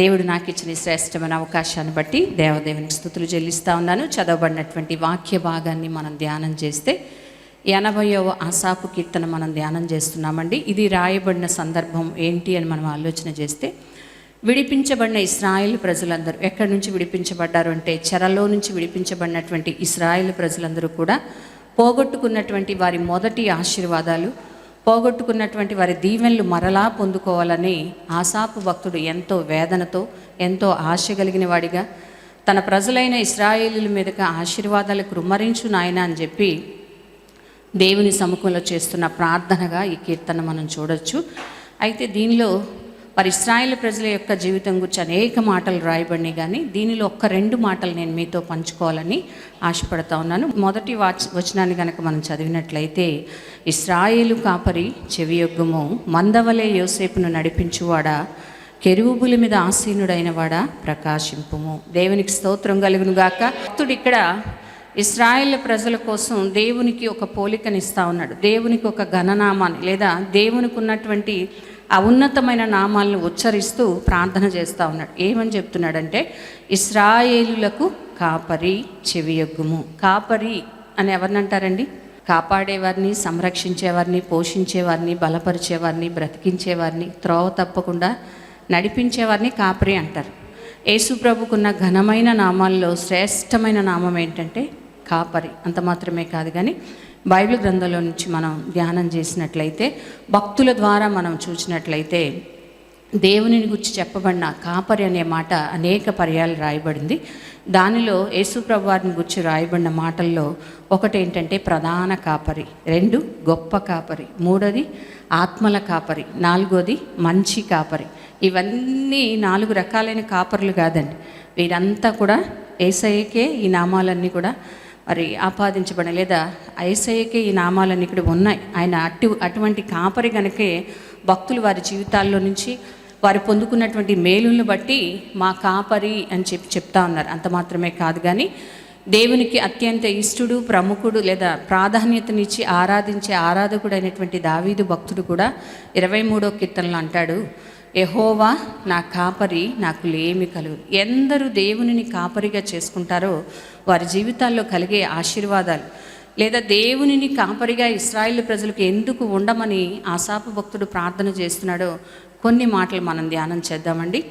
దేవుడు నాకు ఇచ్చిన శ్రేష్టమైన అవకాశాన్ని బట్టి దేవదేవుని స్థుతులు చెల్లిస్తూ ఉన్నాను. చదవబడినటువంటి వాక్య భాగాన్ని మనం ధ్యానం చేస్తే ఎనభైవ ఆసాపు కీర్తన మనం ధ్యానం చేస్తున్నామండి. ఇది రాయబడిన సందర్భం ఏంటి అని మనం ఆలోచన చేస్తే విడిపించబడిన ఇస్రాయేల్ ప్రజలందరూ ఎక్కడి నుంచి విడిపించబడ్డారు అంటే చెరలో నుంచి విడిపించబడినటువంటి ఇస్రాయేల్ ప్రజలందరూ కూడా పోగొట్టుకున్నటువంటి వారి మొదటి ఆశీర్వాదాలు పోగొట్టుకున్నటువంటి వారి దీవెనలు మరలా పొందుకోవాలని ఆసాపు భక్తుడు ఎంతో వేదనతో ఎంతో ఆశ కలిగిన వాడిగా తన ప్రజలైన ఇస్రాయేలీల మీదగా ఆశీర్వాదాలు కృమ్మరించు నాయన అని చెప్పి దేవుని సముఖంలో చేస్తున్న ప్రార్థనగా ఈ కీర్తన మనం చూడొచ్చు. అయితే దీనిలో మరి ఇస్రాయేల్ ప్రజల యొక్క జీవితం గురించి అనేక మాటలు రాయబడినాయి కానీ దీనిలో ఒక్క రెండు మాటలు నేను మీతో పంచుకోవాలని ఆశపడతా ఉన్నాను. మొదటి వాచ్ వచనాన్ని కనుక మనం చదివినట్లయితే ఇస్రాయేలు కాపరి చెవియొగ్గము మందవలే యోసేపును నడిపించువాడా కెరువుబుల మీద ఆసీనుడైన వాడా ప్రకాశింపుము. దేవునికి స్తోత్రం కలుగును గాక. భక్తుడు ఇక్కడ ఇస్రాయేల్ ప్రజల కోసం దేవునికి ఒక పోలికనిస్తా ఉన్నాడు. దేవునికి ఒక ఘననామాన్ని లేదా దేవునికి ఉన్నటువంటి ఆ ఉన్నతమైన నామాలను ఉచ్చరిస్తూ ప్రార్థన చేస్తూ ఉన్నాడు. ఏమని చెప్తున్నాడంటే ఇస్రాయేలులకు కాపరి చెవియొగ్గుము. కాపరి అని ఎవరిని అంటారండి కాపాడేవారిని సంరక్షించేవారిని పోషించేవారిని బలపరిచేవారిని బ్రతికించేవారిని త్రోవ తప్పకుండా నడిపించేవారిని కాపరి అంటారు. యేసు ప్రభుకున్న ఘనమైన నామాల్లో శ్రేష్టమైన నామం ఏంటంటే కాపరి. అంత మాత్రమే కాదు కానీ బైబిల్ గ్రంథంలో నుంచి మనం ధ్యానం చేసినట్లయితే భక్తుల ద్వారా మనం చూసినట్లయితే దేవునిని గురించి చెప్పబడిన కాపరి అనే మాట అనేక పర్యాలు రాయబడింది. దానిలో యేసు ప్రభువారిని గురించి రాయబడిన మాటల్లో ఒకటి ఏంటంటే ప్రధాన కాపరి. రెండు గొప్ప కాపరి. మూడోది ఆత్మల కాపరి. నాలుగోది మంచి కాపరి. ఇవన్నీ నాలుగు రకాలైన కాపర్లు కాదండి. వీరంతా కూడా ఏసఐకే ఈ నామాలన్నీ కూడా మరి ఆపాదించబడిన లేదా ఐసయ్యకే ఈ నామాలన్నీ ఇక్కడ ఉన్నాయి. ఆయన అటు అటువంటి కాపరి కనుకే భక్తులు వారి జీవితాల్లో నుంచి వారు పొందుకున్నటువంటి మేలులను బట్టి మా కాపరి అని చెప్పి చెప్తా ఉన్నారు. అంత మాత్రమే కాదు కానీ దేవునికి అత్యంత ఇష్టుడు ప్రముఖుడు లేదా ప్రాధాన్యతనిచ్చి ఆరాధించే ఆరాధకుడు అయినటువంటి దావీదు భక్తుడు కూడా ఇరవై మూడో కీర్తనలో అంటాడు ఎహోవా నా కాపరి నాకు లేమి కలుగు. ఎందరు దేవునిని కాపరిగా చేసుకుంటారో వారి జీవితాల్లో కలిగే ఆశీర్వాదాలు. లేదా దేవునిని కాపరిగా ఇస్రాయిల్ ప్రజలకు ఎందుకు ఉండమని ఆశాపు భక్తుడు ప్రార్థన చేస్తున్నాడో కొన్ని మాటలు మనం ధ్యానం చేద్దామండి.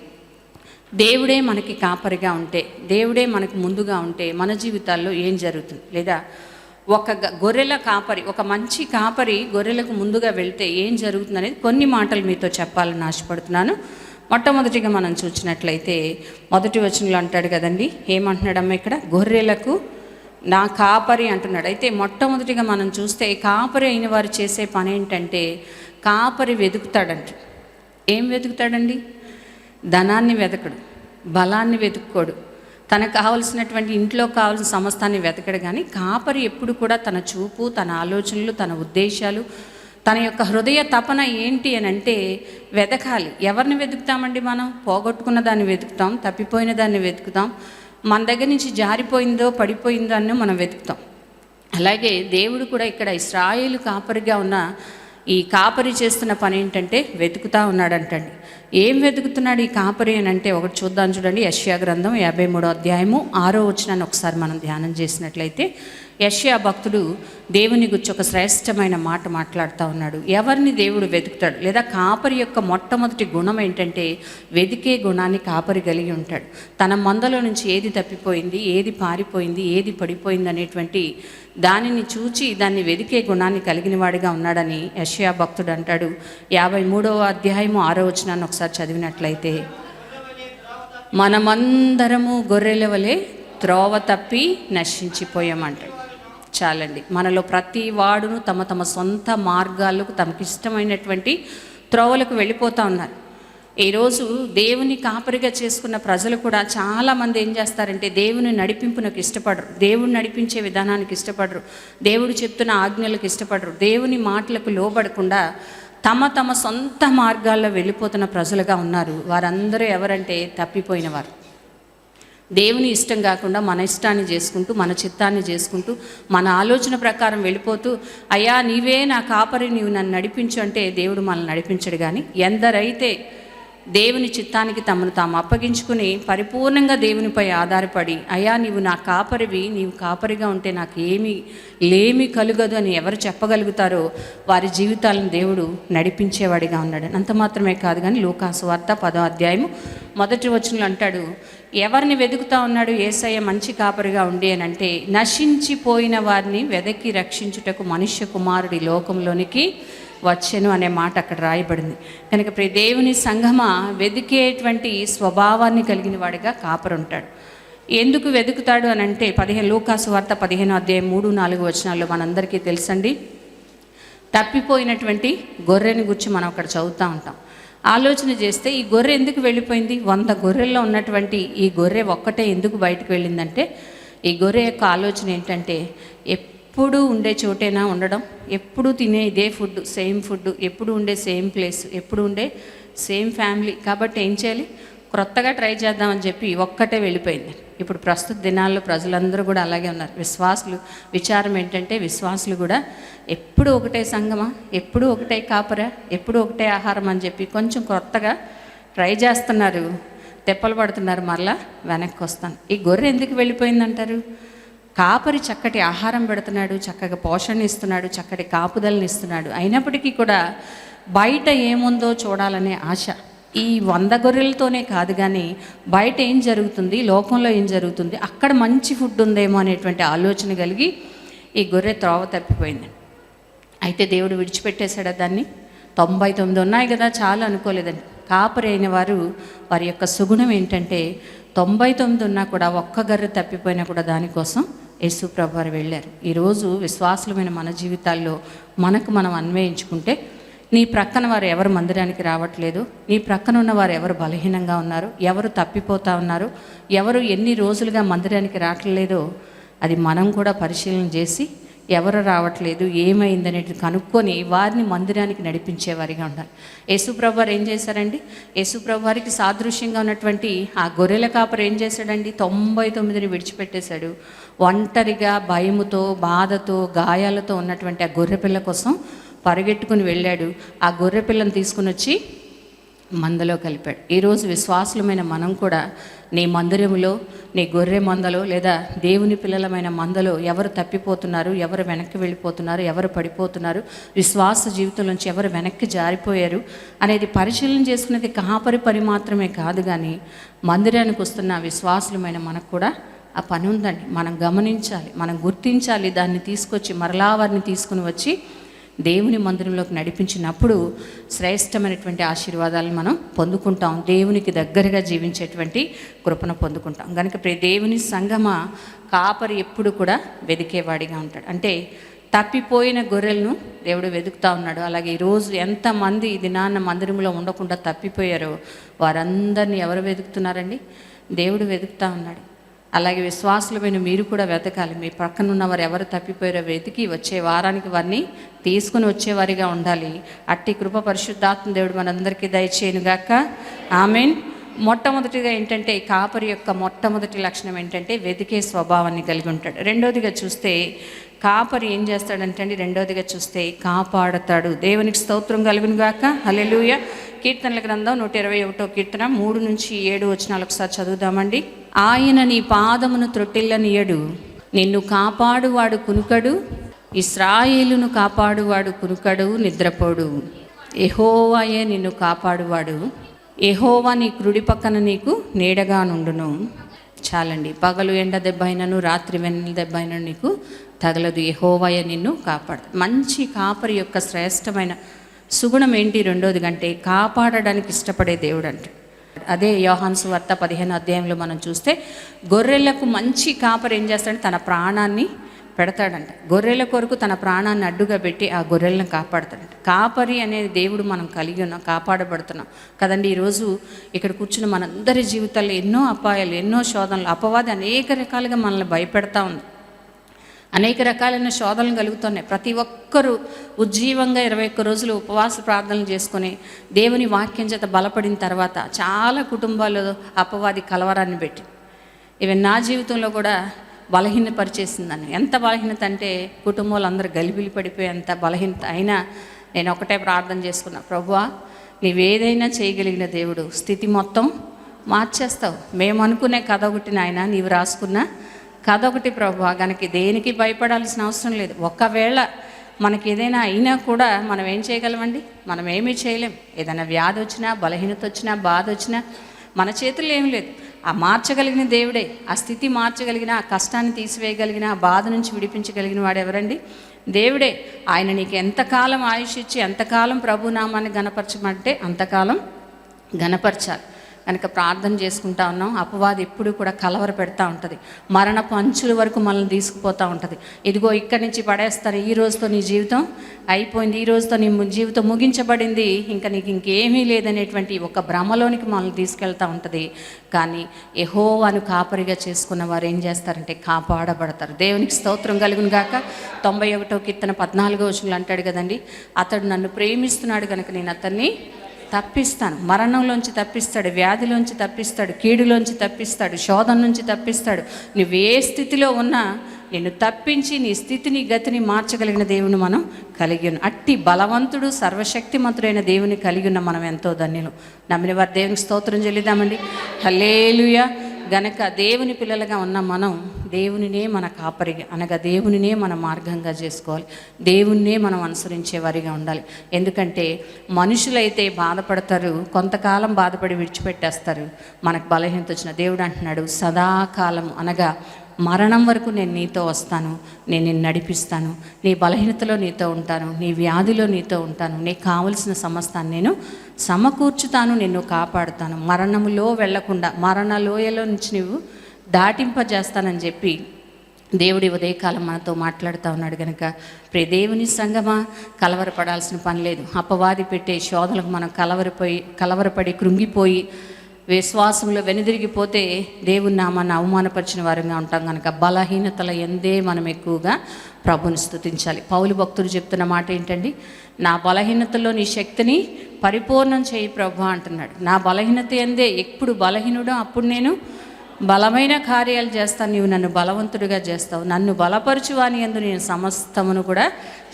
దేవుడే మనకి కాపరిగా ఉంటే దేవుడే మనకు ముందుగా ఉంటే మన జీవితాల్లో ఏం జరుగుతుంది? లేదా ఒక గ- గొర్రెల కాపరి ఒక మంచి కాపరి గొర్రెలకు ముందుగా వెళ్తే ఏం జరుగుతుంది అనేది కొన్ని మాటలు మీతో చెప్పాలని ఆశపడుతున్నాను. మొట్టమొదటిగా మనం చూసినట్లయితే మొదటి వచనంలో అంటాడు కదండి ఏమంటున్నాడమ్మా ఇక్కడ? గొర్రెలకు నా కాపరి అంటున్నాడు. అయితే మొట్టమొదటిగా మనం చూస్తే కాపరి అయిన వారు చేసే పని ఏంటంటే కాపరి వెతుకుతాడంట. ఏం వెతుకుతాడండి? ధనాన్ని వెతకడు బలాన్ని వెతుక్కోడు. తనకు కావలసినటువంటి ఇంట్లో కావాల్సిన సమస్తాన్ని వెతకడు కానీ కాపరి ఎప్పుడు కూడా తన చూపు తన ఆలోచనలు తన ఉద్దేశాలు తన యొక్క హృదయ తపన ఏంటి అని అంటే వెతకాలి. ఎవరిని వెతుకుతామండి మనం? పోగొట్టుకున్న దాన్ని వెతుకుతాం తప్పిపోయిన దాన్ని వెతుకుతాం మన దగ్గర నుంచి జారిపోయిందో పడిపోయిందో అని మనం వెతుకుతాం. అలాగే దేవుడు కూడా ఇక్కడ ఇస్రాయేలు కాపరిగా ఉన్న ఈ కాపరి చేస్తున్న పని ఏంటంటే వెతుకుతా ఉన్నాడంటండి. ఏం వెతుకుతున్నాడు ఈ కాపరి అని అంటే ఒకటి చూద్దాం చూడండి. యష్యా గ్రంథం యాభై మూడో అధ్యాయము ఆరో వచనాన్ని ఒకసారి మనం ధ్యానం చేసినట్లయితే యష్యా భక్తుడు దేవుని గురించి ఒక శ్రేష్టమైన మాట మాట్లాడుతూ ఉన్నాడు. ఎవరిని దేవుడు వెతుకుతాడు? లేదా కాపరి యొక్క మొట్టమొదటి గుణం ఏంటంటే వెతికే గుణాన్ని కాపరి కలిగి ఉంటాడు. తన మందలో నుంచి ఏది తప్పిపోయింది ఏది పారిపోయింది ఏది పడిపోయింది అనేటువంటి దానిని చూచి దాన్ని వెదికే గుణాన్ని కలిగిన వాడిగా ఉన్నాడని యష్యా భక్తుడు అంటాడు. యాభై మూడవ అధ్యాయము ఆరో వచనాన్ని ఒకసారి చదివినట్లయితే మనమందరము గొర్రెల వలె త్రోవ తప్పి నశించిపోయామంటాడు. చాలండి మనలో ప్రతి వాడును తమ తమ సొంత మార్గాలకు తమకిష్టమైనటువంటి త్రోవలకు వెళ్ళిపోతూ ఉన్నారు. ఈరోజు దేవుని కాపరిగా చేసుకున్న ప్రజలు కూడా చాలామంది ఏం చేస్తారంటే దేవుని నడిపింపునకు ఇష్టపడరు. దేవుని నడిపించే విధానానికి ఇష్టపడరు. దేవుడు చెప్తున్న ఆజ్ఞలకు ఇష్టపడరు. దేవుని మాటలకు లోబడకుండా తమ తమ సొంత మార్గాల్లో వెళ్ళిపోతున్న ప్రజలుగా ఉన్నారు. వారందరూ ఎవరంటే తప్పిపోయిన వారు. దేవుని ఇష్టం కాకుండా మన ఇష్టాన్ని చేసుకుంటూ మన చిత్తాన్ని చేసుకుంటూ మన ఆలోచన ప్రకారం వెళ్ళిపోతూ అయ్యా నీవే నా కాపరి నీవు నన్ను నడిపించు అంటే దేవుడు మనల్ని నడిపించడు కానీ ఎందరైతే దేవుని చిత్తానికి తమను తాము అప్పగించుకుని పరిపూర్ణంగా దేవునిపై ఆధారపడి అయ్యా నీవు నా కాపరివి నీవు కాపరిగా ఉంటే నాకు ఏమి లేమి కలుగదు అని ఎవరు చెప్పగలుగుతారో వారి జీవితాలను దేవుడు నడిపించేవాడిగా ఉన్నాడు. అంత మాత్రమే కాదు కానీ లోకాసువార్త పదో అధ్యాయము మొదటి వచనంలో అంటాడు ఎవరిని వెతుకుతా ఉన్నాడు ఏసయ్య మంచి కాపరిగా ఉండి అని అంటే నశించిపోయిన వారిని వెదకి రక్షించుటకు మనుష్య కుమారుడి లోకంలోనికి వచ్చెను అనే మాట అక్కడ రాయబడింది. కనుక ప్రియ దేవుని సంఘమ వెదికేటువంటి స్వభావాన్ని కలిగిన వాడిగా కాపరుంటాడు. ఎందుకు వెతుకుతాడు అని అంటే పదిహేను లూకాసు వార్త పదిహేను అధ్యాయం మూడు నాలుగు వచనాల్లో మనందరికీ తెలుసండి. తప్పిపోయినటువంటి గొర్రెని గురించి మనం అక్కడ చదువుతూ ఉంటాం. ఆలోచన చేస్తే ఈ గొర్రె ఎందుకు వెళ్ళిపోయింది? వంద గొర్రెల్లో ఉన్నటువంటి ఈ గొర్రె ఒక్కటే ఎందుకు బయటకు వెళ్ళిందంటే ఈ గొర్రె యొక్క ఆలోచన ఏంటంటే ఎప్పుడు ఉండే చోటేనా ఉండడం? ఎప్పుడు తినే ఇదే ఫుడ్ సేమ్ ఫుడ్ ఎప్పుడు ఉండే సేమ్ ప్లేస్ ఎప్పుడు ఉండే సేమ్ ఫ్యామిలీ. కాబట్టి ఏం చేయాలి? క్రొత్తగా ట్రై చేద్దామని చెప్పి ఒక్కటే వెళ్ళిపోయింది. ఇప్పుడు ప్రస్తుత దినాల్లో ప్రజలందరూ కూడా అలాగే ఉన్నారు. విశ్వాసులు విచారం ఏంటంటే విశ్వాసులు కూడా ఎప్పుడు ఒకటే సంగమా? ఎప్పుడు ఒకటే కాపరా? ఎప్పుడు ఒకటే ఆహారం అని చెప్పి కొంచెం కొత్తగా ట్రై చేస్తున్నారు. తెప్పలు పడుతున్నారు మరలా వెనక్కి వస్తాను. ఈ గొర్రె ఎందుకు వెళ్ళిపోయిందంటారు? కాపరి చక్కటి ఆహారం పెడుతున్నాడు చక్కగా పోషణ ఇస్తున్నాడు చక్కటి కాపుదలను ఇస్తున్నాడు. అయినప్పటికీ కూడా బయట ఏముందో చూడాలనే ఆశ ఈ వంద గొర్రెలతోనే కాదు కానీ బయట ఏం జరుగుతుంది లోకంలో ఏం జరుగుతుంది అక్కడ మంచి ఫుడ్ ఉందేమో అనేటువంటి ఆలోచన కలిగి ఈ గొర్రె త్రోవ తప్పిపోయింది. అయితే దేవుడు విడిచిపెట్టేశాడా దాన్ని? తొంభై తొమ్మిది ఉన్నాయి కదా చాలా అనుకోలేదండి. కాపరి అయిన వారు వారి యొక్క సుగుణం ఏంటంటే తొంభై తొమ్మిది ఉన్నా కూడా ఒక్క గర్రె తప్పిపోయినా కూడా దానికోసం యేసు వారు వెళ్ళారు. ఈరోజు విశ్వాసులమైన మన జీవితాల్లో మనకు మనం అన్వయించుకుంటే నీ ప్రక్కన వారు ఎవరు మందిరానికి రావట్లేదు నీ ప్రక్కన ఉన్న వారు ఎవరు బలహీనంగా ఉన్నారు ఎవరు తప్పిపోతా ఉన్నారు ఎవరు ఎన్ని రోజులుగా మందిరానికి రావట్లేదో అది మనం కూడా పరిశీలన చేసి ఎవరు రావట్లేదు ఏమైందనేది కనుక్కొని వారిని మందిరానికి నడిపించేవారిగా ఉండాలి. యేసుప్రభు వారు ఏం చేశారండి? యేసుప్రభు వారికి సాదృశ్యంగా ఉన్నటువంటి ఆ గొర్రెల కాపరు ఏం చేశాడండి? తొంభై తొమ్మిదిని విడిచిపెట్టేశాడు. ఒంటరిగా భయముతో బాధతో గాయాలతో ఉన్నటువంటి ఆ గొర్రె పిల్ల కోసం పరిగెట్టుకుని వెళ్ళాడు. ఆ గొర్రెపిల్లను తీసుకుని వచ్చి మందలో కలిపాడు. ఈరోజు విశ్వాసులమైన మనం కూడా నీ మందిరములో నీ గొర్రె మందలో లేదా దేవుని పిల్లలమైన మందలో ఎవరు తప్పిపోతున్నారు ఎవరు వెనక్కి వెళ్ళిపోతున్నారు ఎవరు పడిపోతున్నారు విశ్వాస జీవితం నుంచి ఎవరు వెనక్కి జారిపోయారు అనేది పరిశీలన చేసుకునేది కాపరి పని మాత్రమే కాదు కానీ మందిరానికి వస్తున్న విశ్వాసులమైన మనకు కూడా ఆ పని ఉందండి. మనం గమనించాలి మనం గుర్తించాలి దాన్ని తీసుకొచ్చి మరలా వారిని తీసుకుని వచ్చి దేవుని మందిరంలోకి నడిపించినప్పుడు శ్రేష్టమైనటువంటి ఆశీర్వాదాలను మనం పొందుకుంటాం. దేవునికి దగ్గరగా జీవించేటువంటి కృపను పొందుకుంటాం. కనుక ప్రతి దేవుని సంగమ కాపరి ఎప్పుడు కూడా వెదికేవాడిగా ఉంటాడు. అంటే తప్పిపోయిన గొర్రెలను దేవుడు వెతుకుతా ఉన్నాడు. అలాగే ఈరోజు ఎంతమంది ఈ దినాన్న మందిరంలో ఉండకుండా తప్పిపోయారో వారందరినీ ఎవరు వెతుకుతున్నారండి? దేవుడు వెతుకుతా ఉన్నాడు. అలాగే విశ్వాసులమైన మీరు కూడా వెతకాలి. మీ పక్కన ఉన్నవారు ఎవరు తప్పిపోయారో వెతికి వచ్చే వారానికి వారిని తీసుకుని వచ్చేవారిగా ఉండాలి. అట్టి కృప పరిశుద్ధాత్మ దేవుడు మనందరికీ దయచేయనుగాక. ఆమెన్. మొట్టమొదటిగా ఏంటంటే కాపరి యొక్క మొట్టమొదటి లక్షణం ఏంటంటే వెతికే స్వభావాన్ని కలిగి ఉంటాడు. రెండోదిగా చూస్తే కాపరి ఏం చేస్తాడంటే అండి రెండోదిగా చూస్తే కాపాడతాడు. దేవునికి స్తోత్రం కలుగును గాక. కీర్తనల గ్రంథం నూట ఇరవై ఒకటో కీర్తన మూడు నుంచి ఏడు వచనాలు ఒకసారి చదువుదామండి. ఆయన నీ పాదమును త్రొట్టిల్లనియడు నిన్ను కాపాడువాడు కునుకడు ఇస్రాయేలును కాపాడువాడు కునుకడు నిద్రపోడు. ఎహోవాయే నిన్ను కాపాడువాడు ఎహోవా నీ కుడి పక్కన నీకు నీడగా నుండును. చాలండి పగలు ఎండ దెబ్బ అయినను రాత్రి వెన్నెల దెబ్బ అయినను నీకు తగలదు. ఎహోవాయ నిన్ను కాపాడు. మంచి కాపరి యొక్క శ్రేష్టమైన సుగుణం ఏంటి? రెండోది కంటే కాపాడడానికి ఇష్టపడే దేవుడు అంటే అదే యోహాన్సు వార్త పదిహేను అధ్యాయంలో మనం చూస్తే గొర్రెలకు మంచి కాపరి ఏం చేస్తాడంటే తన ప్రాణాన్ని పెడతాడంట. గొర్రెల కొరకు తన ప్రాణాన్ని అడ్డుగా పెట్టి ఆ గొర్రెలను కాపాడుతాడంట. కాపరి అనేది దేవుడు మనం కలిగి ఉన్నాం కాపాడబడుతున్నాం కదండి. ఈరోజు ఇక్కడ కూర్చున్న మనందరి జీవితాల్లో ఎన్నో అపాయాలు ఎన్నో శోధనలు అపవాది అనేక రకాలుగా మనల్ని భయపెడతా ఉంది. అనేక రకాలైన శోధనలు కలుగుతున్నాయి. ప్రతి ఒక్కరూ ఉజ్జీవంగా ఇరవై ఒక్క రోజులు ఉపవాస ప్రార్థనలు చేసుకొని దేవుని వాక్యం చేత బలపడిన తర్వాత చాలా కుటుంబాలు అపవాది కలవరాన్ని పెట్టి ఇవి నా జీవితంలో కూడా బలహీనపరిచేసిందని. ఎంత బలహీనత అంటే కుటుంబాలు అందరూ గలిబిలి పడిపోయేంత బలహీనత అయినా నేను ఒకటే ప్రార్థన చేసుకున్నా ప్రభువా నీవేదైనా చేయగలిగిన దేవుడు స్థితి మొత్తం మార్చేస్తావు. మేము అనుకునే కథ ఒకటి నాయన నీవు రాసుకున్న కథ ఒకటి ప్రభు కనుక దేనికి భయపడాల్సిన అవసరం లేదు. ఒకవేళ మనకి ఏదైనా అయినా కూడా మనం ఏం చేయగలమండి? మనం ఏమీ చేయలేం. ఏదైనా వ్యాధి వచ్చినా బలహీనత వచ్చినా బాధ వచ్చినా మన చేతుల్లో ఏం లేదు. ఆ మార్చగలిగిన దేవుడే ఆ స్థితి మార్చగలిగిన ఆ కష్టాన్ని తీసివేయగలిగిన ఆ బాధ నుంచి విడిపించగలిగిన వాడు ఎవరండి? దేవుడే. ఆయన నీకు ఎంతకాలం ఆయుష్ ఇచ్చి ఎంతకాలం ప్రభునామాన్ని గణపరచమంటే అంతకాలం గణపరచాలి కనుక ప్రార్థన చేసుకుంటా ఉన్నాం. అపవాది ఎప్పుడు కూడా కలవర పెడతా ఉంటుంది. మరణ పంచుల వరకు మనల్ని తీసుకుపోతూ ఉంటుంది. ఇదిగో ఇక్కడి నుంచి పడేస్తాను ఈ రోజుతో నీ జీవితం అయిపోయింది. ఈ రోజుతో నీ ము- జీవితం ముగించబడింది. ఇంకా నీకు ఇంకేమీ లేదనేటువంటి ఒక భ్రమలోనికి మనల్ని తీసుకెళ్తూ ఉంటుంది. కానీ ఎహోవాను కాపరిగా చేసుకున్న వారు ఏం చేస్తారంటే కాపాడబడతారు. దేవునికి స్తోత్రం కలుగును గాక. తొంభై ఒకటో కీర్తన పద్నాలుగో వచనంలో అంటాడు కదండి. అతడు నన్ను ప్రేమిస్తున్నాడు కనుక నేను అతన్ని తప్పిస్తాను. మరణంలోంచి తప్పిస్తాడు వ్యాధిలోంచి తప్పిస్తాడు కీడులోంచి తప్పిస్తాడు శోధన నుంచి తప్పిస్తాడు. నువ్వు ఏ స్థితిలో ఉన్నా నిన్ను తప్పించి నీ స్థితిని గతిని మార్చగలిగిన దేవుని మనం కలిగి ఉన్నాం. అట్టి బలవంతుడు సర్వశక్తిమంతుడైన దేవుని కలిగి ఉన్న మనం ఎంతో ధన్యులు. నమ్మిన వారి దేవునికి స్తోత్రం చెల్లిదామండి హలేలుయా గనక దేవుని పిల్లలుగా ఉన్న మనం దేవునినే మన కాపరిగా అనగా దేవునినే మన మార్గంగా చేసుకోవాలి. దేవుణ్ణే మనం అనుసరించే వారిగా ఉండాలి. ఎందుకంటే మనుషులైతే బాధపడతారు కొంతకాలం బాధపడి విడిచిపెట్టేస్తారు. మనకు బలహీనత వచ్చిన దేవుడు అంటున్నాడు సదాకాలం అనగా మరణం వరకు నేను నీతో వస్తాను నేను నిన్ను నడిపిస్తాను నీ బలహీనతలో నీతో ఉంటాను నీ వ్యాధిలో నీతో ఉంటాను నీకు కావలసిన సమస్తాన్ని నేను సమకూర్చుతాను నిన్ను కాపాడుతాను. మరణములో వెళ్ళకుండా మరణ లోయలో నుంచి నువ్వు దాటింపజేస్తానని చెప్పి దేవుడి ఉదయకాలం మనతో మాట్లాడుతూ ఉన్నాడు కనుక ప్రే దేవుని సంగమా కలవరపడాల్సిన పని లేదు. అపవాది పెట్టే శోధలకు మనం కలవరపోయి కలవరపడి కృంగిపోయి విశ్వాసంలో వెనుదిరిగిపోతే దేవుని నామాన్ని అవమానపరిచిన వారంగా ఉంటాం కనుక బలహీనతల ఎందే మనం ఎక్కువగా ప్రభుని స్థుతించాలి పౌలు భక్తుడు చెప్తున్న మాట ఏంటండి? నా బలహీనతలో నీ శక్తిని పరిపూర్ణం చేయి ప్రభు అంటున్నాడు. నా బలహీనత ఎందే? ఎప్పుడు బలహీనుడో అప్పుడు నేను బలమైన కార్యాలు చేస్తాను. నీవు నన్ను బలవంతుడిగా చేస్తావు. నన్ను బలపరచువాని ఎందు నేను సమస్తమును కూడా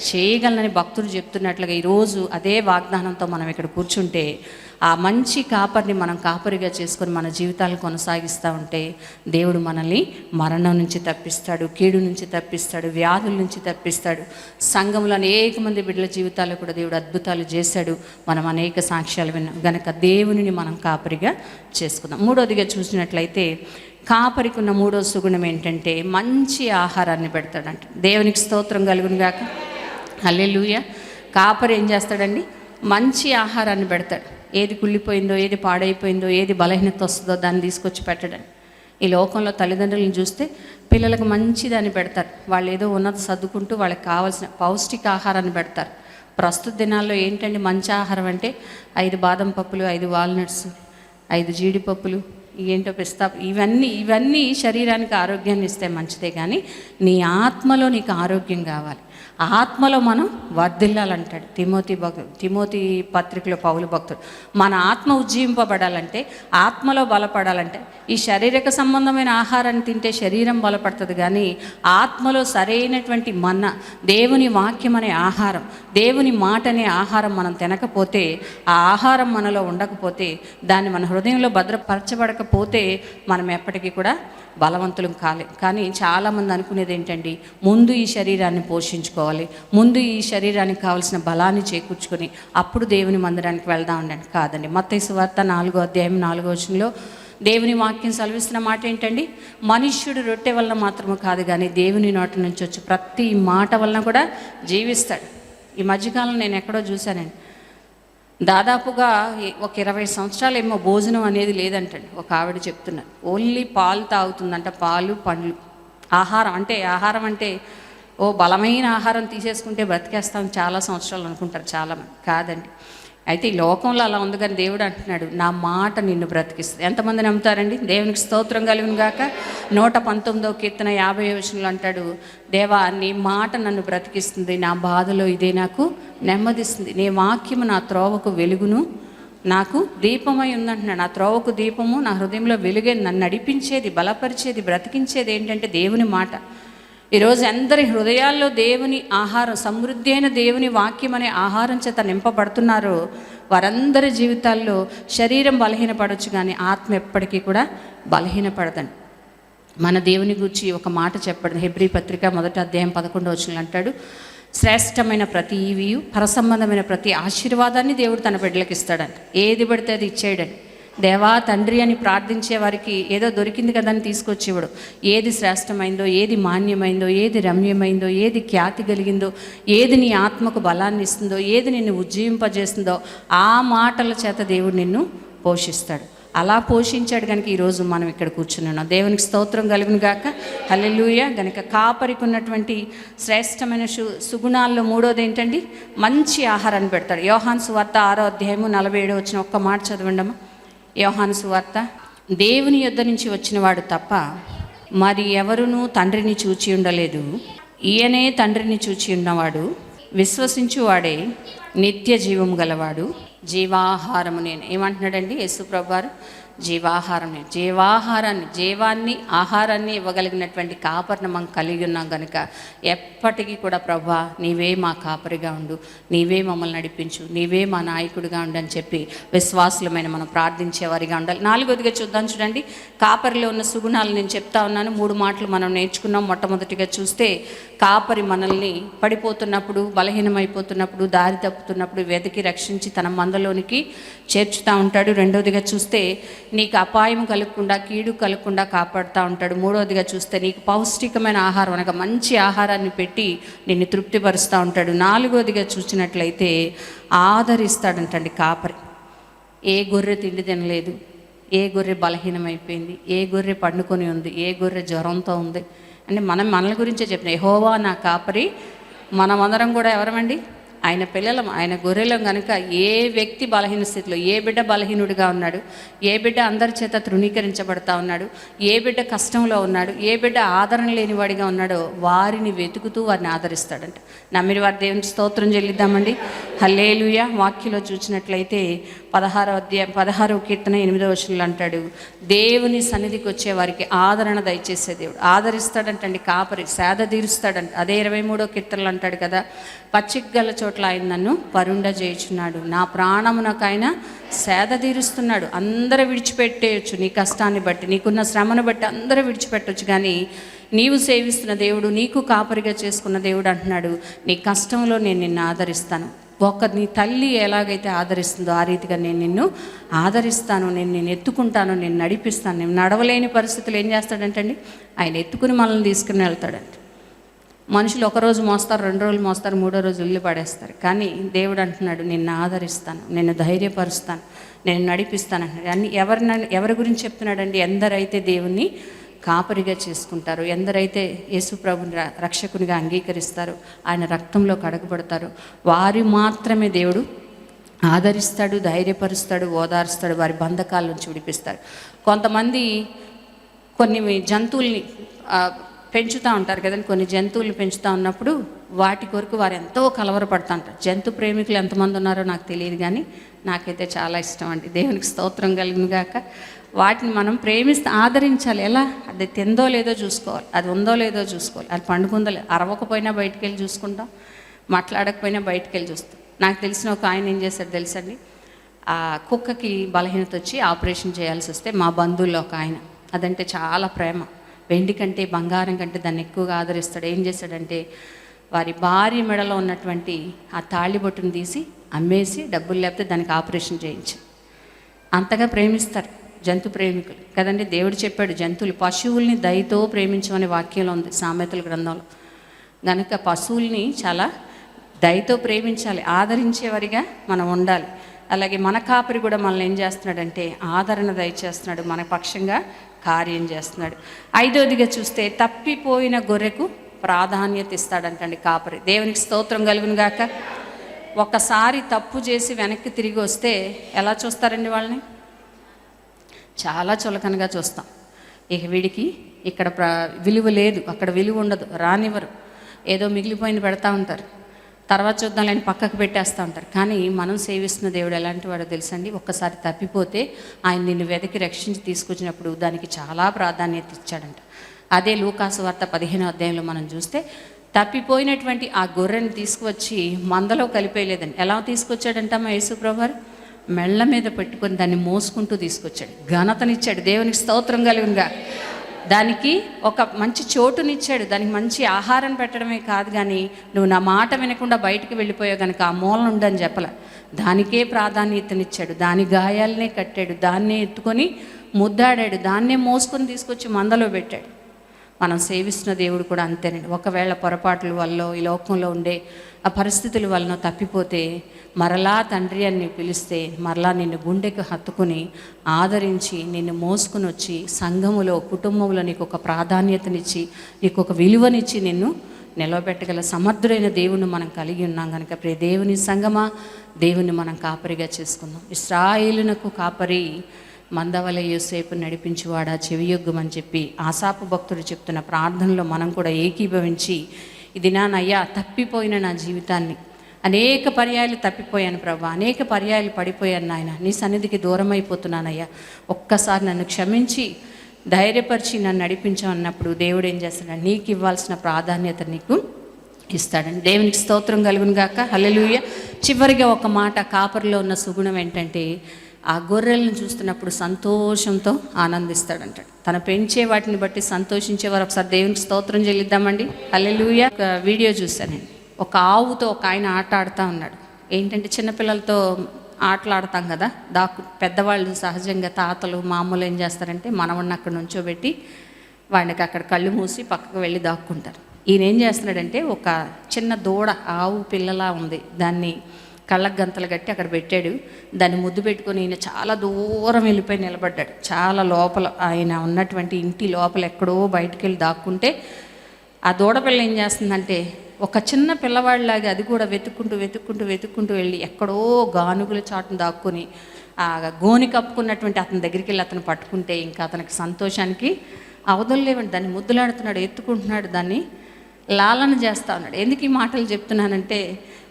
చేయగలనని భక్తుడు చెప్తున్నట్లుగా ఈరోజు అదే వాగ్దానంతో మనం ఇక్కడ కూర్చుంటే ఆ మంచి కాపరిని మనం కాపరిగా చేసుకొని మన జీవితాలు కొనసాగిస్తూ ఉంటే దేవుడు మనల్ని మరణం నుంచి తప్పిస్తాడు కీడు నుంచి తప్పిస్తాడు వ్యాధుల నుంచి తప్పిస్తాడు. సంఘంలో అనేక మంది బిడ్డల జీవితాల్లో కూడా దేవుడు అద్భుతాలు చేశాడు. మనం అనేక సాక్ష్యాలు విన్నాం. గనక దేవునిని మనం కాపరిగా చేసుకుందాం. మూడోదిగా చూసినట్లయితే కాపరికి ఉన్న మూడో సుగుణం ఏంటంటే మంచి ఆహారాన్ని పెడతాడంట. దేవునికి స్తోత్రం కలుగును గాక. హల్లెలూయ. కాపరి ఏం చేస్తాడండి? మంచి ఆహారాన్ని పెడతాడు. ఏది కుళ్ళిపోయిందో ఏది పాడైపోయిందో ఏది బలహీనత వస్తుందో దాన్ని తీసుకొచ్చి పెట్టడం. ఈ లోకంలో తల్లిదండ్రులను చూస్తే పిల్లలకు మంచి దాన్ని పెడతారు. వాళ్ళు ఏదో ఉన్నత సర్దుకుంటూ వాళ్ళకి కావాల్సిన పౌష్టిక ఆహారాన్ని పెడతారు. ప్రస్తుత దినాల్లో ఏంటండి మంచి ఆహారం అంటే? ఐదు బాదం పప్పులు ఐదు వాల్నట్స్ ఐదు జీడిపప్పులు ఏంటో పిస్తా ఇవన్నీ ఇవన్నీ శరీరానికి ఆరోగ్యాన్ని ఇస్తే మంచిదే కానీ నీ ఆత్మలో నీకు ఆరోగ్యం కావాలి. ఆత్మలో మనం వర్ధిల్లాలంటాడు. తిమోతి భక్ తిమోతి పత్రికలో పౌలు భక్తుడు. మన ఆత్మ ఉజ్జీవింపబడాలంటే ఆత్మలో బలపడాలంటే ఈ శారీరక సంబంధమైన ఆహారాన్ని తింటే శరీరం బలపడుతుంది కానీ ఆత్మలో సరైనటువంటి మన దేవుని వాక్యం అనే ఆహారం దేవుని మాట అనే ఆహారం మనం తినకపోతే ఆ ఆహారం మనలో ఉండకపోతే దాన్ని మన హృదయంలో భద్రపరచబడకపోతే మనం ఎప్పటికీ కూడా బలవంతులం కాలే. కానీ చాలామంది అనుకునేది ఏంటండి? ముందు ఈ శరీరాన్ని పోషించుకోవాలి. ముందు ఈ శరీరానికి కావాల్సిన బలాన్ని చేకూర్చుకొని అప్పుడు దేవుని మందిరానికి వెళ్దాం ఉండండి కాదండి. మత్తయి వార్త నాలుగో అధ్యాయం నాలుగో వచనంలో దేవుని వాక్యం సెలవిస్తున్న మాట ఏంటండి? మనుష్యుడు రొట్టె వలన మాత్రమే కాదు కానీ దేవుని నోటి నుంచి వచ్చి ప్రతి మాట వలన కూడా జీవిస్తాడు. ఈ మధ్యకాలం నేను ఎక్కడో చూశానండి. దాదాపుగా ఒక ఇరవై సంవత్సరాలు ఏమో భోజనం అనేది లేదంటండి. ఒక ఆవిడ చెప్తున్నారు ఓన్లీ పాలు తాగుతుందంట పాలు పండ్లు. ఆహారం అంటే ఆహారం అంటే ఓ బలమైన ఆహారం తీసేసుకుంటే బ్రతికేస్తాం చాలా సంవత్సరాలు అనుకుంటారు చాలామంది. కాదండి. అయితే ఈ లోకంలో అలా ఉంది కానీ దేవుడు అంటున్నాడు నా మాట నిన్ను బ్రతికిస్తుంది. ఎంతమంది నమ్ముతారండి? దేవునికి స్తోత్రం కలిగిన గాక. నూట పంతొమ్మిదో కీర్తన యాభై వచనంలో అంటాడు దేవా నీ మాట నన్ను బ్రతికిస్తుంది నా బాధలో ఇదే నాకు నెమ్మదిస్తుంది. నీ వాక్యము నా త్రోవకు వెలుగును నాకు దీపమై ఉందంటున్నాడు. నా త్రోవకు దీపము నా హృదయంలో వెలుగే నన్ను నడిపించేది బలపరిచేది బ్రతికించేది ఏంటంటే దేవుని మాట. ఈరోజు అందరి హృదయాల్లో దేవుని ఆహారం సమృద్ధి అయిన దేవుని వాక్యం అనే ఆహారం చేత నింపబడుతున్నారో. వారందరి జీవితాల్లో శరీరం బలహీనపడవచ్చు కానీ ఆత్మ ఎప్పటికీ కూడా బలహీనపడదండి. మన దేవుని గురించి ఒక మాట చెప్పడం హెబ్రి పత్రిక మొదటి అధ్యాయం పదకొండు వచ్చిన అంటాడు శ్రేష్టమైన ప్రతి ఈవియు పరసంబంధమైన ప్రతి ఆశీర్వాదాన్ని దేవుడు తన బిడ్డలకు ఇస్తాడంట. ఏది పడితే అది ఇచ్చేయడండి. దేవా తండ్రి అని ప్రార్థించే వారికి ఏదో దొరికింది కదా అని తీసుకొచ్చేవాడు ఏది శ్రేష్టమైందో ఏది మాన్యమైందో ఏది రమ్యమైందో ఏది ఖ్యాతి కలిగిందో ఏది నీ ఆత్మకు బలాన్ని ఇస్తుందో ఏది నిన్ను ఉజ్జీవింపజేస్తుందో ఆ మాటల చేత దేవుడు నిన్ను పోషిస్తాడు. అలా పోషించాడు కనుక ఈరోజు మనం ఇక్కడ కూర్చుని ఉన్నాం. దేవునికి స్తోత్రం కలుగును గాక. హలెలుయ గనుక కాపరికి ఉన్నటువంటి శ్రేష్టమైన సు సుగుణాల్లో మూడోది ఏంటండి? మంచి ఆహారాన్ని పెడతాడు. యోహాన్ సువార్త ఆరో అధ్యాయము నలభై ఏడు వచ్చిన ఒక్క మాట చదవండమ్మా. యోహాను సువార్త దేవుని యొద్ద నుంచి వచ్చినవాడు తప్ప మరి ఎవరునూ తండ్రిని చూచి ఉండలేదు. ఈయనే తండ్రిని చూచి ఉన్నవాడు విశ్వసించువాడే నిత్య జీవము గలవాడు జీవాహారము నేను. ఏమంటున్నాడండి యేసుప్రభు వారు జీవాహారం జీవాహారాన్ని జీవాన్ని ఆహారాన్ని ఇవ్వగలిగినటువంటి కాపరిని మనం కలిగి ఉన్నాం కనుక ఎప్పటికీ కూడా ప్రభా నీవే మా కాపరిగా ఉండు నీవే మమ్మల్ని నడిపించు నీవే మా నాయకుడిగా ఉండు అని చెప్పి విశ్వాసులమైన మనం ప్రార్థించేవారిగా ఉండాలి. నాలుగోదిగా చూద్దాం చూడండి. కాపరిలో ఉన్న సుగుణాలు నేను చెప్తా ఉన్నాను. మూడు మాటలు మనం నేర్చుకున్నాం. మొట్టమొదటిగా చూస్తే కాపరి మనల్ని పడిపోతున్నప్పుడు బలహీనమైపోతున్నప్పుడు దారి తప్పుతున్నప్పుడు వెతికి రక్షించి తన మందలోనికి చేర్చుతూ ఉంటాడు. రెండోదిగా చూస్తే నీకు అపాయం కలగకుండా కీడు కలగకుండా కాపాడుతూ ఉంటాడు. మూడవదిగా చూస్తే నీకు పౌష్టికమైన ఆహారం అనగా మంచి ఆహారాన్ని పెట్టి నిన్ను తృప్తిపరుస్తూ ఉంటాడు. నాలుగోదిగా చూసినట్లయితే ఆదరిస్తాడంటండి కాపరి. ఏ గొర్రె తిండి తినలేదు ఏ గొర్రె బలహీనమైపోయింది ఏ గొర్రె పండుకొని ఉంది ఏ గొర్రె జ్వరంతో ఉంది. అంటే మనం మనల గురించే చెప్పిన యెహోవా నా కాపరి మనమందరం కూడా ఎవరమండి? ఆయన పిల్లలం ఆయన గొర్రెలం కనుక ఏ వ్యక్తి బలహీన స్థితిలో ఏ బిడ్డ బలహీనుడిగా ఉన్నాడు ఏ బిడ్డ అందరి చేత తృణీకరించబడతా ఉన్నాడు ఏ బిడ్డ కష్టంలో ఉన్నాడు ఏ బిడ్డ ఆదరణ లేనివాడిగా ఉన్నాడో వారిని వెతుకుతూ వారిని ఆదరిస్తాడంట. నమ్మిన వారి దేవుని స్తోత్రం చెల్లిద్దామండి. హల్లేలుయ. వాక్యలో చూసినట్లయితే పదహారో అధ్యాయం పదహారో కీర్తన ఎనిమిదో వచనంలో అంటాడు దేవుని సన్నిధికి వచ్చే వారికి ఆదరణ దయచేసే దేవుడు. ఆదరిస్తాడంటండి కాపరి సేద తీరుస్తాడంట. అదే ఇరవై మూడో కీర్తనలు అంటాడు కదా పచ్చిగల చోట్ల ఆయన నన్ను పరుండ చేయుచున్నాడు. నా ప్రాణమునకు ఆయన సేద తీరుస్తున్నాడు. అందరూ విడిచిపెట్టేయచ్చు. నీ కష్టాన్ని బట్టి నీకున్న శ్రమను బట్టి అందరూ విడిచిపెట్టొచ్చు. కానీ నీవు సేవిస్తున్న దేవుడు నీకు కాపరిగా చేసుకున్న దేవుడు అంటున్నాడు నీ కష్టంలో నేను నిన్ను ఆదరిస్తాను. ఒక నీ తల్లి ఎలాగైతే ఆదరిస్తుందో ఆ రీతిగా నేను నిన్ను ఆదరిస్తాను. నేను నేను ఎత్తుకుంటాను. నేను నడిపిస్తాను. నేను నడవలేని పరిస్థితులు ఏం చేస్తాడంటండి? ఆయన ఎత్తుకుని మనల్ని తీసుకుని వెళ్తాడంట. మనుషులు ఒక రోజు మోస్తారు రెండు రోజులు మోస్తారు మూడో రోజు ఇల్లు పడేస్తారు. కానీ దేవుడు అంటున్నాడు నిన్ను ఆదరిస్తాను నిన్ను ధైర్యపరుస్తాను నేను నడిపిస్తాను అంటున్నాడు. అన్ని ఎవరి ఎవరి గురించి చెప్తున్నాడండి? ఎందరైతే దేవుణ్ణి కాపరిగా చేసుకుంటారు ఎందరైతే యేసు ప్రభుని రక్షకునిగా అంగీకరిస్తారు ఆయన రక్తంలో కడగబడతారు వారి మాత్రమే దేవుడు ఆదరిస్తాడు ధైర్యపరుస్తాడు ఓదారుస్తాడు వారి బంధకాల నుంచి విడిపిస్తాడు. కొంతమంది కొన్ని జంతువుల్ని పెంచుతూ ఉంటారు కదండి. కొన్ని జంతువులు పెంచుతూ ఉన్నప్పుడు వాటి కొరకు వారు ఎంతో కలవరపడుతూ ఉంటారు జంతు ప్రేమికులు ఎంతమంది ఉన్నారో నాకు తెలియదు కానీ నాకైతే చాలా ఇష్టం అండి. దేవునికి స్తోత్రం కలిగిన గాక. వాటిని మనం ప్రేమిస్తే ఆదరించాలి. ఎలా? అది తిందో లేదో చూసుకోవాలి. అది ఉందో లేదో చూసుకోవాలి. అది పండుకుందో లేదో అరవకపోయినా బయటికి వెళ్ళి చూసుకుంటాం. మాట్లాడకపోయినా బయటికి వెళ్ళి చూస్తాం. నాకు తెలిసిన ఒక ఆయన ఏం చేశారు తెలుసండి? ఆ కుక్కకి బలహీనత వచ్చి ఆపరేషన్ చేయాల్సి వస్తే మా బంధువుల్లో ఒక ఆయన. అదంటే చాలా ప్రేమ. వెండి కంటే బంగారం కంటే దాన్ని ఎక్కువగా ఆదరిస్తాడు. ఏం చేశాడంటే వారి భార్య మెడలో ఉన్నటువంటి ఆ తాళిబొట్టును తీసి అమ్మేసి డబ్బులు లేకపోతే దానికి ఆపరేషన్ చేయించి. అంతగా ప్రేమిస్తారు జంతు ప్రేమికులు. కదండి దేవుడు చెప్పాడు జంతువులు పశువుల్ని దయతో ప్రేమించమనే వాక్యంలో ఉంది సామెతల గ్రంథంలో. కనుక పశువుల్ని చాలా దయతో ప్రేమించాలి ఆదరించేవారిగా మనం ఉండాలి. అలాగే మన కాపరి కూడా మనల్ని ఏం చేస్తున్నాడంటే ఆదరణ దయచేస్తున్నాడు మన పక్షంగా కార్యం చేస్తున్నాడు. ఐదోదిగా చూస్తే తప్పిపోయిన గొర్రెకు ప్రాధాన్యత ఇస్తాడంటండి కాపరి. దేవునికి స్తోత్రం కలుగును గాక. ఒక్కసారి తప్పు చేసి వెనక్కి తిరిగి వస్తే ఎలా చూస్తారండి వాళ్ళని? చాలా చులకనగా చూస్తాం. ఇక వీడికి ఇక్కడ ప్ర విలువ లేదు. అక్కడ విలువ ఉండదు. రానివ్వరు. ఏదో మిగిలిపోయింది పెడతా ఉంటారు. తర్వాత చూద్దాంలేని పక్కకు పెట్టేస్తూ ఉంటారు. కానీ మనం సేవిస్తున్న దేవుడు ఎలాంటి వాడో తెలుసండి? ఒక్కసారి తప్పిపోతే ఆయన నిన్ను వెదకి రక్షించి తీసుకొచ్చినప్పుడు దానికి చాలా ప్రాధాన్యత ఇచ్చాడంట. అదే లూకాసు వార్త పదిహేనో అధ్యాయంలో మనం చూస్తే తప్పిపోయినటువంటి ఆ గొర్రెని తీసుకువచ్చి మందలో కలిపేయలేదండి. ఎలా తీసుకొచ్చాడంట మా యేసుప్రభారు వారు? మెళ్ళ మీద పెట్టుకొని దాన్ని మోసుకుంటూ తీసుకొచ్చాడు. ఘనతనిచ్చాడు. దేవునికి స్తోత్రం కలిగినగా. దానికి ఒక మంచి చోటునిచ్చాడు. దానికి మంచి ఆహారం పెట్టడమే కాదు కానీ నువ్వు నా మాట వినకుండా బయటికి వెళ్ళిపోయావు కనుక ఆ మూలం ఉండని చెప్పలే. దానికే ప్రాధాన్యతనిచ్చాడు. దాని గాయాలనే కట్టాడు. దాన్నే ఎత్తుకొని ముద్దాడాడు. దాన్నే మోసుకొని తీసుకొచ్చి మందలో పెట్టాడు. మనం సేవిస్తున్న దేవుడు కూడా అంతేనండి. ఒకవేళ పొరపాట్ల వల్ల ఈ లోకంలో ఉండే ఆ పరిస్థితుల వలన తప్పిపోతే మరలా తండ్రి అని పిలిస్తే మరలా నిన్ను గుండెకు హత్తుకుని ఆదరించి నిన్ను మోసుకుని వచ్చి సంఘములో కుటుంబంలో నీకు ఒక ప్రాధాన్యతనిచ్చి నీకు ఒక విలువనిచ్చి నిన్ను నిలవబెట్టగల సమర్థుడైన దేవుని మనం కలిగి ఉన్నాం కనుక ప్రే దేవుని సంగమా దేవుని మనం కాపరిగా చేసుకుందాం. ఇస్రాయిలునకు కాపరి మందవల యోసేపు నడిపించువాడా చెవియొగ్గుమని చెప్పి ఆశాపు భక్తుడు చెప్తున్న ప్రార్థనలో మనం కూడా ఏకీభవించి ఇది నానయ్యా తప్పిపోయిన నా జీవితాన్ని. అనేక పర్యాయాలు తప్పిపోయాను ప్రభా. అనేక పర్యాయాలు పడిపోయాను నాయన. నీ సన్నిధికి దూరం అయిపోతున్నానయ్యా ఒక్కసారి నన్ను క్షమించి ధైర్యపరిచి నన్ను నడిపించమన్నప్పుడు దేవుడు ఏం చేస్తాడు? నీకు ఇవ్వాల్సిన ప్రాధాన్యత నీకు ఇస్తాడండి దేవునికి స్తోత్రం కలుగును గాక. హల్లెలూయ. చివరిగా ఒక మాట కాపరిలో ఉన్న సుగుణం ఏంటంటే ఆ గొర్రెలను చూస్తున్నప్పుడు సంతోషంతో ఆనందిస్తాడంటాడు. తన పెంచే వాటిని బట్టి సంతోషించేవారు ఒకసారి దేవునికి స్తోత్రం చెల్లిద్దామండి. హల్లెలూయ. ఒక వీడియో చూశానండి ఒక ఆవుతో ఒక ఆయన ఆట ఆడుతూ ఉన్నాడు. ఏంటంటే చిన్నపిల్లలతో ఆటలాడతాం కదా దాక్కు పెద్దవాళ్ళు సహజంగా తాతలు మామూలు ఏం చేస్తారంటే మనవడిని అక్కడ నుంచోబెట్టి వాడికి అక్కడ కళ్ళు మూసి పక్కకు వెళ్ళి దాక్కుంటారు. ఈయన ఏం చేస్తున్నాడంటే ఒక చిన్న దూడ ఆవు పిల్లలా ఉంది. దాన్ని కళ్ళకు గంతలు కట్టి అక్కడ పెట్టాడు. దాన్ని ముద్దు పెట్టుకొని ఈయన చాలా దూరం వెళ్ళిపోయి నిలబడ్డాడు. చాలా లోపల ఆయన ఉన్నటువంటి ఇంటి లోపల ఎక్కడో బయటికి వెళ్ళి దాక్కుంటే ఆ దూడపిల్ల ఏం చేస్తుందంటే ఒక చిన్న పిల్లవాడిలాగా అది కూడా వెతుక్కుంటూ వెతుక్కుంటూ వెతుక్కుంటూ వెళ్ళి ఎక్కడో గానుగుల చాటును దాక్కుని ఆ గోని కప్పుకున్నటువంటి అతని దగ్గరికి వెళ్ళి అతను పట్టుకుంటే ఇంకా అతనికి సంతోషానికి అవదలేవండి దాన్ని ముద్దులాడుతున్నాడు ఎత్తుకుంటున్నాడు దాన్ని లాలన చేస్తా ఉన్నాడు. ఎందుకు ఈ మాటలు చెప్తున్నానంటే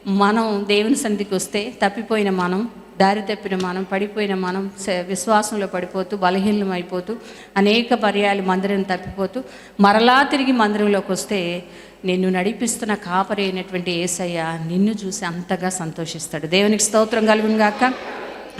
మనం దేవుని సన్నిధికి వస్తే తప్పిపోయిన మనం దారి తప్పిన మనం పడిపోయిన మనం విశ్వాసంలో పడిపోతూ బలహీనం అయిపోతూ అనేక పర్యాలు మందిరం తప్పిపోతూ మరలా తిరిగి మందిరంలోకి వస్తే నిన్ను నడిపిస్తున్న కాపరి అయినటువంటి ఏసయ్య నిన్ను చూసి అంతగా సంతోషిస్తాడు. దేవునికి స్తోత్రం కలుగును గాక.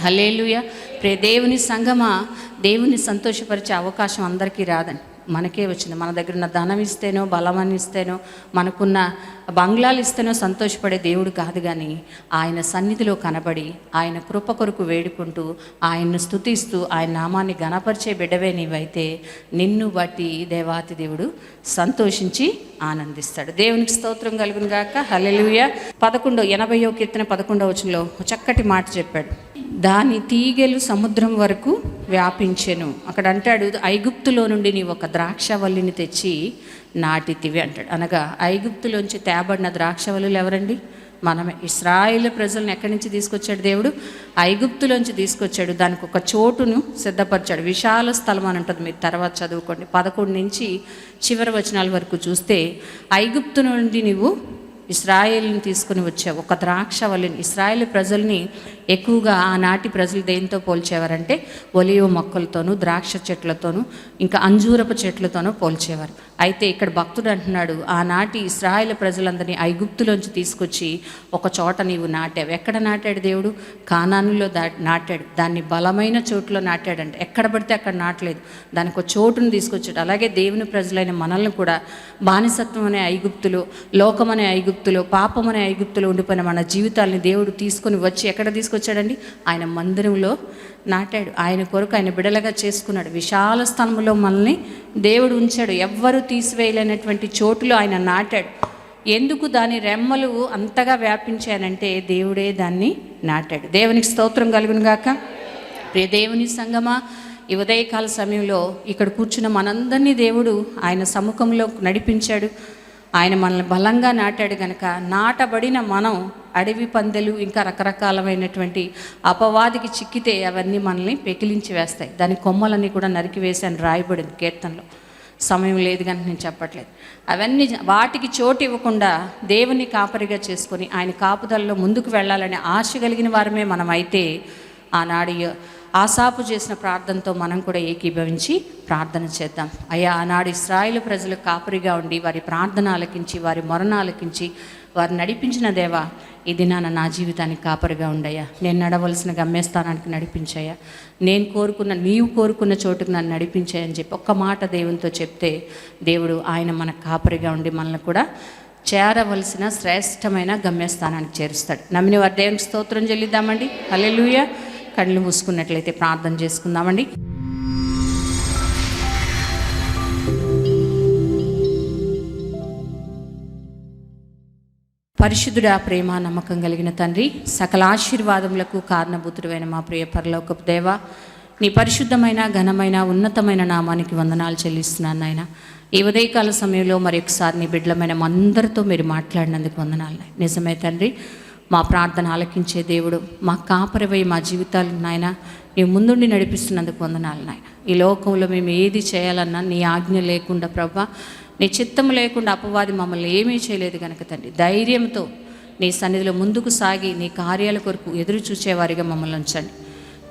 హలేలుయ ప్రే దేవుని సంగమా దేవుని సంతోషపరిచే అవకాశం అందరికీ రాదండి. మనకే వచ్చింది. మన దగ్గర ఉన్న ధనం ఇస్తేనో బలమని ఇస్తేనో మనకున్న బంగ్లాలు ఇస్తేనో సంతోషపడే దేవుడు కాదు కానీ ఆయన సన్నిధిలో కనబడి ఆయన కృప కొరకు వేడుకుంటూ ఆయన్ను స్తుతిస్తూ ఆయన నామాన్ని గణపరిచే బిడ్డవే నీవైతే నిన్ను బట్టి దేవాతి దేవుడు సంతోషించి ఆనందిస్తాడు. దేవునికి స్తోత్రం కలుగును గాక. హల్లెలూయ. పదకొండో ఎనభయో కీర్తన పదకొండో వచనంలో చక్కటి మాట చెప్పాడు. దాని తీగెలు సముద్రం వరకు వ్యాపించెను. అక్కడ అంటాడు ఐగుప్తులో నుండి నీవు ఒక ద్రాక్షవల్లిని తెచ్చి నాటితివి అంటాడు. అనగా ఐగుప్తులోంచి తేబడిన ద్రాక్షవల్లులు ఎవరండి? మనమే. ఇస్రాయిల్ ప్రజలను ఎక్కడి నుంచి తీసుకొచ్చాడు దేవుడు? ఐగుప్తులోంచి తీసుకొచ్చాడు. దానికి ఒక చోటును సిద్ధపరిచాడు. విశాల స్థలం అని ఉంటుంది. మీరు తర్వాత చదువుకోండి. పదకొండు నుంచి చివరి వచనాల వరకు చూస్తే ఐగుప్తు నుండి నువ్వు ఇస్రాయేల్ని తీసుకుని వచ్చావు. ఒక ద్రాక్షవల్లిని ఇస్రాయేల్ ప్రజల్ని ఎక్కువగా ఆనాటి ప్రజలు దేంతో పోల్చేవారంటే ఒలియో మొక్కలతోనూ ద్రాక్ష చెట్లతోనూ ఇంకా అంజూరపు చెట్లతోనూ పోల్చేవారు. అయితే ఇక్కడ భక్తుడు అంటున్నాడు ఆనాటి ఇస్రాయేల్ ప్రజలందరినీ ఐగుప్తులోంచి తీసుకొచ్చి ఒక చోట నీవు నాటావు. ఎక్కడ నాటాడు దేవుడు? కానానులో దా నాటాడు. దాన్ని బలమైన చోటులో నాటాడంట. ఎక్కడ పడితే అక్కడ నాటలేదు. దానికి ఒక చోటును తీసుకొచ్చాడు. అలాగే దేవుని ప్రజలైన మనల్ని కూడా బానిసత్వం అనే ఐగుప్తులు లోకం అనే ఐగుప్తులు పాపం అనే ఐగుప్తులు ఉండిపోయిన మన జీవితాల్ని దేవుడు తీసుకొని వచ్చి ఎక్కడ తీసుకొచ్చి తీసుకొచ్చాడండి ఆయన మందిరంలో నాటాడు. ఆయన కొరకు ఆయన బిడలగా చేసుకున్నాడు. విశాల స్థలంలో మనల్ని దేవుడు ఉంచాడు. ఎవ్వరూ తీసివేయలేనటువంటి చోటులో ఆయన నాటాడు. ఎందుకు దాని రెమ్మలు అంతగా వ్యాపించానంటే దేవుడే దాన్ని నాటాడు. దేవునికి స్తోత్రం కలుగునుగాక ప్రియ దేవుని సంగమా ఈ ఉదయకాల సమయంలో ఇక్కడ కూర్చున్న మనందరినీ దేవుడు ఆయన సముఖంలో నడిపించాడు. ఆయన మనల్ని బలంగా నాటాడు కనుక నాటబడిన మనం అడవి పందెలు ఇంకా రకరకాలమైనటువంటి అపవాదికి చిక్కితే అవన్నీ మనల్ని పెకిలించి వేస్తాయి. దాని కొమ్మలన్నీ కూడా నరికివేశాను రాయబడింది కీర్తనలో. సమయం లేదు కనుక నేను చెప్పట్లేదు. అవన్నీ వాటికి చోటు ఇవ్వకుండా దేవుని కాపరిగా చేసుకొని ఆయన కాపుదలలో ముందుకు వెళ్ళాలనే ఆశ కలిగిన వారమే మనమైతే ఆనాడు ఆసాపు చేసిన ప్రార్థనతో మనం కూడా ఏకీభవించి ప్రార్థన చేద్దాం. అయ్యా ఆనాడు ఇస్రాయేల్ ప్రజలు కాపరిగా ఉండి వారి ప్రార్థన ఆలకించి వారి మొరణ ఆలకించి వారు నడిపించిన దేవా ఈ దినాన నా జీవితానికి కాపరిగా ఉండయ్యా. నేను నడవలసిన గమ్యస్థానానికి నడిపించాయా నేను కోరుకున్న నీవు కోరుకున్న చోటుకు నన్ను నడిపించాయని చెప్పి ఒక్క మాట దేవునితో చెప్తే దేవుడు ఆయన మన కాపరిగా ఉండి మనల్ని కూడా చేరవలసిన శ్రేష్టమైన గమ్యస్థానానికి చేరుస్తాడు. నమ్మిన వారి దేవునికి స్తోత్రం చెల్లిద్దామండి. హల్లెలూయా. కళ్ళు మూసుకున్నట్లయితే ప్రార్థన చేసుకుందామండి. పరిశుద్ధుడా ప్రేమ నమ్మకం కలిగిన తండ్రి సకల ఆశీర్వాదములకు కారణభూతుడైన మా ప్రియ పరలోక దేవ నీ పరిశుద్ధమైన ఘనమైన ఉన్నతమైన నామానికి వందనాలు చెల్లిస్తున్నాను నాయన. ఈ ఉదయకాల సమయంలో మరొకసారి నీ బిడ్డలమైన అందరితో మీరు మాట్లాడినందుకు వందనాలు నిజమే తండ్రి మా ప్రార్థన ఆలకించే దేవుడు మా కాపరివై మా జీవితాలు నాయన నీ ముందుండి నడిపిస్తున్నందుకు వందనాలు నాయన. ఈ లోకంలో మేము ఏది చేయాలన్నా నీ ఆజ్ఞ లేకుండా ప్రభా నీ చిత్తం లేకుండా అపవాది మమ్మల్ని ఏమీ చేయలేదు కనుక తండ్రి. ధైర్యంతో నీ సన్నిధిలో ముందుకు సాగి నీ కార్యాల కొరకు ఎదురు చూచేవారిగా మమ్మల్ని ఉంచండి.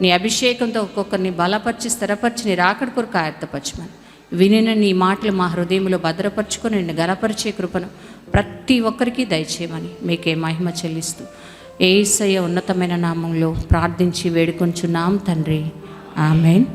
నీ అభిషేకంతో ఒక్కొక్కరిని బలపరిచి స్థిరపరిచి నీ రాకడి కొరకు ఆయత్తపరచమని. వినిన నీ మాటలు మా హృదయంలో భద్రపరుచుకొని నిన్ను గలపరిచే కృపను ప్రతి ఒక్కరికి దయచేయమని మీకే మహిమ చెల్లిస్తూ ఏసయ్య ఉన్నతమైన నామంలో ప్రార్థించి వేడుకొంచున్నాం తండ్రి. ఆమెన్.